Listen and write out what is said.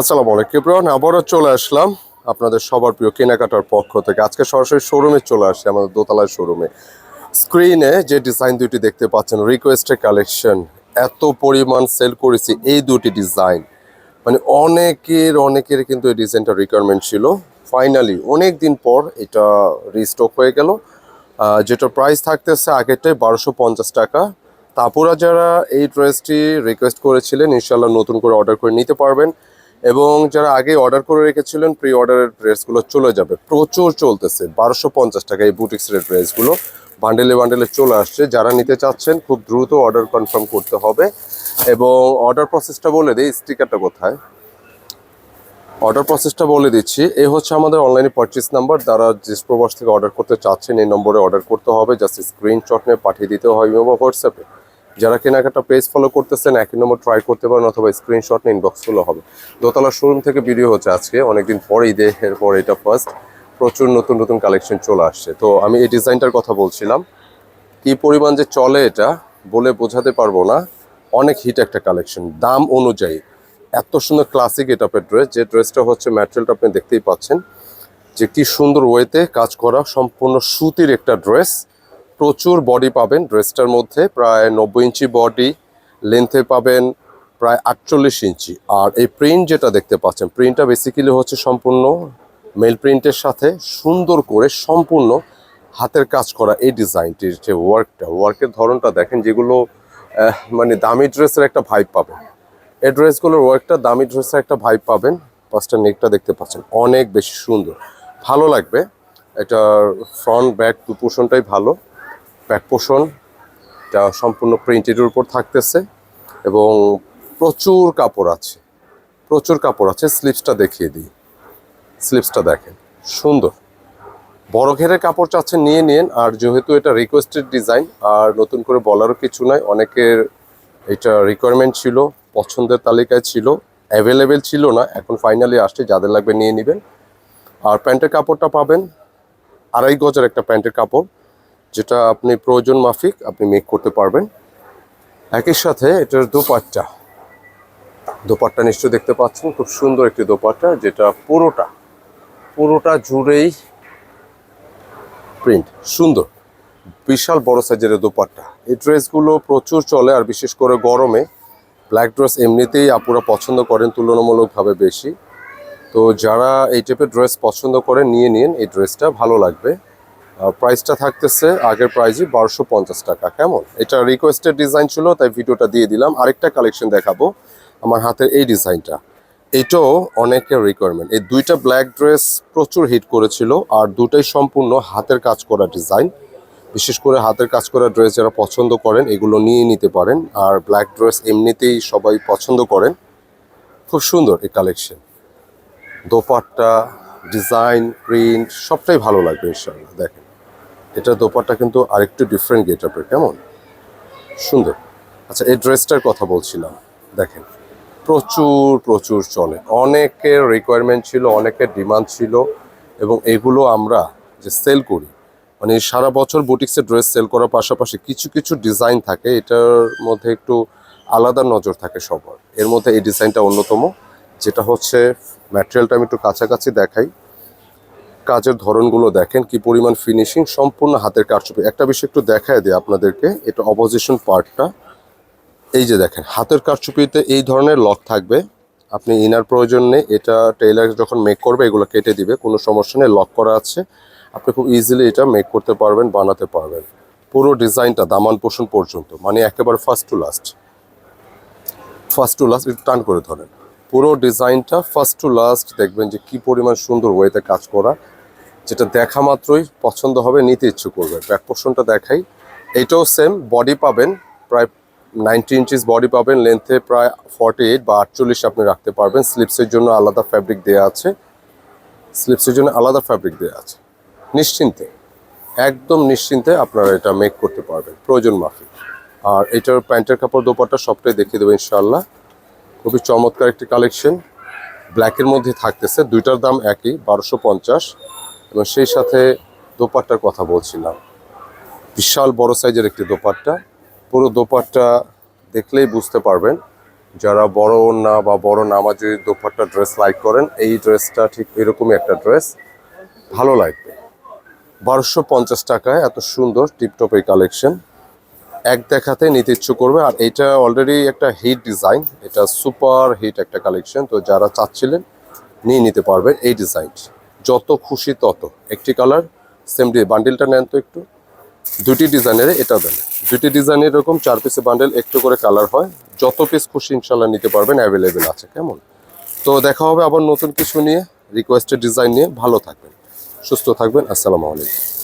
আসসালামু আলাইকুম ইব্রাহিম আবারও চলে আসলাম আপনাদের সবার প্রিয় কেনাকাটার পক্ষ থেকে। আজকে সরাসরি শোরুমে চলে আসছে, আমাদের দোতলার শোরুমে। স্ক্রিনে যে ডিজাইন দুটি দেখতে পাচ্ছেন রিকোয়েস্টের কালেকশন এত পরিমাণ সেল করেছি এই দুটি ডিজাইন। মানে অনেকের অনেকের কিন্তু এই ডিজাইনটা রিকোয়ারমেন্ট ছিল। ফাইনালি অনেক দিন পর এটা রিস্টক হয়ে গেল। যেটা প্রাইস থাকতেছে আগেরটাই বারোশো টাকা। তারপরা যারা এই ড্রেসটি রিকোয়েস্ট করেছিলেন ইনশাল্লাহ নতুন করে অর্ডার করে নিতে পারবেন। এবং যারা আগে অর্ডার করে রেখেছিলেন প্রি অর্ডারের ড্রেসগুলো চলে যাবে। প্রচুর চলতেছে, বারোশো পঞ্চাশ টাকা এই বুটিক্সের ড্রেসগুলো বান্ডেলে বান্ডেলে চলে আসছে। যারা নিতে চাচ্ছেন, খুব দ্রুত অর্ডার কনফার্ম করতে হবে। এবং অর্ডার প্রসেসটা বলে দিই স্টিকারটা কোথায়? অর্ডার প্রসেসটা বলে দিচ্ছি, এ হচ্ছে আমাদের অনলাইনে পারচেস নাম্বার যারা প্রবাস থেকে অর্ডার করতে চাচ্ছেন, এই নম্বরে অর্ডার করতে হবে। জাস্ট স্ক্রিনশট নিয়ে পাঠিয়ে দিতে হয় বা হোয়াটসঅ্যাপে যারা কেনাকাটা পেজ ফলো করতেছেন, একই নম্বর ট্রাই করতে পারেন অথবা স্ক্রিনশট নিয়ে ইনবক্স ফলো হবে। দোতলা শোরুম থেকে ভিডিও হচ্ছে আজকে, অনেকদিন পরে ঈদে, এরপর এটা ফার্স্ট প্রচুর নতুন নতুন কালেকশন চলে আসছে। তো আমি এই ডিজাইনটার কথা বলছিলাম। কি পরিমাণ যে চলে এটা, বলে বোঝাতে পারব না। অনেক হিট একটা কালেকশন দাম অনুযায়ী। এত সুন্দর ক্লাসিক এটাপের ড্রেস যে ড্রেসটা হচ্ছে ম্যাটেরিয়ালটা আপনি দেখতেই পাচ্ছেন। যে কি সুন্দর ওয়েতে কাজ করা, সম্পূর্ণ সুতির একটা ড্রেস প্রচুর বডি পাবেন ড্রেসটার মধ্যে প্রায় নব্বই ইঞ্চি বডি লেন্থে পাবেন প্রায় আটচল্লিশ ইঞ্চি। আর এই প্রিন্ট যেটা দেখতে পাচ্ছেন প্রিন্টটা বেসিক্যালি হচ্ছে সম্পূর্ণ মেল প্রিন্টের সাথে সুন্দর করে সম্পূর্ণ হাতের কাজ করা এই ডিজাইনটির যে ওয়ার্কটা ওয়ার্কের ধরনটা দেখেন, যেগুলো মানে দামি ড্রেসের একটা ভাইব পাবেন। এই ড্রেসগুলোর ওয়ার্কটা দামি ড্রেসের একটা ভাইব পাবেন। পাঁচটা নেকটা দেখতে পাচ্ছেন, অনেক বেশি সুন্দর। ভালো লাগবে, এটার ফ্রন্ট ব্যাক দু পোষণটাই ভালো। ব্যাক পোষণ এটা সম্পূর্ণ প্রিন্টের উপর থাকতেছে এবং প্রচুর কাপড় আছে। প্রচুর কাপড় আছে স্লিপসটা দেখিয়ে দিই। স্লিপসটা দেখেন, সুন্দর। বড় ঘেরের কাপড় চাচ্ছেন, নিয়ে নিন। আর যেহেতু এটা রিকোয়েস্টেড ডিজাইন আর নতুন করে বলারও কিছু নাই, অনেকের এটা রিকোয়ারমেন্ট ছিল, পছন্দের তালিকায় ছিল অ্যাভেলেবেল ছিল না। এখন ফাইনালি আসছে, যাদের লাগবে নিয়ে নেবেন। আর প্যান্টের কাপড়টা পাবেন, আড়াই গজের একটা প্যান্টের কাপড়। যেটা আপনি প্রয়োজন মাফিক আপনি মেক করতে পারবেন। একই সাথে এটার দোপাট্টা। দোপাট্টা নিশ্চয়ই দেখতে পাচ্ছেন, খুব সুন্দর একটি দোপাট্টা, যেটা পুরোটা পুরোটা জুড়েই প্রিন্ট সুন্দর, বিশাল বড় সাইজের দোপাট্টা। এই ড্রেসগুলো প্রচুর চলে, আর বিশেষ করে গরমে। ব্ল্যাক ড্রেস এমনিতেই আপুরা পছন্দ করেন, তুলনামূলকভাবে বেশি। তো যারা এই টাইপের ড্রেস পছন্দ করেন, নিয়ে নিন, এই ড্রেসটা ভালো লাগবে। প্রাইসটা থাকতেছে, আগের প্রাইসই বারোশো পঞ্চাশ টাকা, কেমন? এটা রিকোয়েস্টেড ডিজাইন ছিল, তাই ভিডিওটা দিয়ে দিলাম। আরেকটা কালেকশন দেখাবো, আমার হাতের এই ডিজাইনটা এটাও অনেকের রিকোয়ারমেন্ট এই দুইটা ব্ল্যাক ড্রেস প্রচুর হিট করেছিল, আর দুটাই সম্পূর্ণ হাতের কাজ করা ডিজাইন বিশেষ করে হাতের কাজ করা ড্রেস যারা পছন্দ করেন, এগুলো নিয়ে নিতে পারেন। আর ব্ল্যাক ড্রেস এমনিতেই সবাই পছন্দ করেন। খুব সুন্দর এই কালেকশন দোপাট্টা ডিজাইন প্রিন্ট সবটাই ভালো লাগবে ইনশাল্লাহ দেখেন। এটা দোপাট্টা কিন্তু আরেকটু ডিফারেন্ট গেট আপের কেমন? সুন্দর। আচ্ছা এই ড্রেসটার কথা বলছিলাম, দেখেন। প্রচুর প্রচুর চলে। অনেকের রিকোয়ারমেন্ট ছিল অনেকের ডিমান্ড ছিল, এবং এগুলো আমরা যে সেল করি মানে সারা বছর বুটিক্সের ড্রেস সেল করার পাশাপাশি কিছু কিছু ডিজাইন থাকে, এটার মধ্যে একটু আলাদা নজর থাকে সবার। এর মধ্যে এই ডিজাইনটা অন্যতম, যেটা হচ্ছে ম্যাটেরিয়ালটা আমি একটু কাছাকাছি দেখাই। কাজের ধরনগুলো দেখেন, কি পরিমাণ ফিনিশিং সম্পূর্ণ হাতের কারচুপি। একটা বিষয় একটু দেখায় দিই আপনাদেরকে, এটা অপোজিশন পার্টটা এই যে দেখেন, হাতের কারচুপিতে এই ধরনের লক থাকবে। আপনি ইনার প্রয়োজন নেই, এটা টেইলার যখন মেক করবে, এগুলো কেটে দিবে, কোনো সমস্যা নেই লক করা আছে। আপনি খুব ইজিলি এটা মেক করতে পারবেন, বানাতে পারবেন। পুরো ডিজাইনটা দামান পোষণ পর্যন্ত মানে একেবারে first to last first to last একটু টান করে ধরেন। পুরো ডিজাইনটা ফার্স্ট টু লাস্ট দেখবেন যে কি পরিমাণ সুন্দর ওয়েতে কাজ করা। যেটা দেখা মাত্রই পছন্দ হবে, নিতে ইচ্ছে করবে। ব্যাক পোর্শনটা দেখাই। এটাও সেম বডি পাবেন, প্রায় নাইনটি ইঞ্চিস বডি পাবেন লেন্থে প্রায় ফর্টি এইট বা আটচল্লিশ আপনি রাখতে পারবেন। স্লিপসের জন্য আলাদা ফ্যাব্রিক দেওয়া আছে। স্লিপসের জন্য আলাদা ফ্যাব্রিক দেওয়া আছে। নিশ্চিন্তে, একদম নিশ্চিন্তে আপনারা এটা মেক করতে পারবেন। প্রয়োজন মাফিক। আর এটার প্যান্টের কাপড় দোপাট্টা সবটাই দেখিয়ে দেবো ইনশাল্লাহ খুবই চমৎকার একটি কালেকশন ব্ল্যাকের মধ্যে থাকতেছে, দুইটার দাম একই, বারোশো পঞ্চাশ। এবং সেই সাথে দোপাট্টার কথা বলছিলাম। বিশাল বড় সাইজের একটি দোপাট্টা। পুরো দোপাট্টা দেখলেই বুঝতে পারবেন, যারা বড় না বা বড় নামাজি দোপাট্টা ড্রেস লাইক করেন, এই ড্রেসটা ঠিক এরকমই একটা ড্রেস ভালো লাগবে। বারোশো পঞ্চাশ টাকায় এত সুন্দর টিপটপ এই কালেকশন এক দেখাতে নিতে ইচ্ছু করবে। আর এটা অলরেডি একটা হিট ডিজাইন এটা সুপার হিট একটা কালেকশন তো যারা চাচ্ছিলেন, নিয়ে নিতে পারবেন এই ডিজাইন যত খুশি তত। একটি কালার সেম ডি বান্ডিলটা নেন তো একটু। দুটি ডিজাইনের এটা দেন। দুটি ডিজাইনের এরকম চার পিসে বান্ডেল একটু করে কালার হয়। যত পিস খুশি ইনশাল্লাহ নিতে পারবেন অ্যাভেলেবেল আছে, কেমন? তো দেখা হবে আবার নতুন কিছু নিয়ে রিকোয়েস্টেড ডিজাইন নিয়ে। ভালো থাকবেন, সুস্থ থাকবেন, আসসালামু আলাইকুম।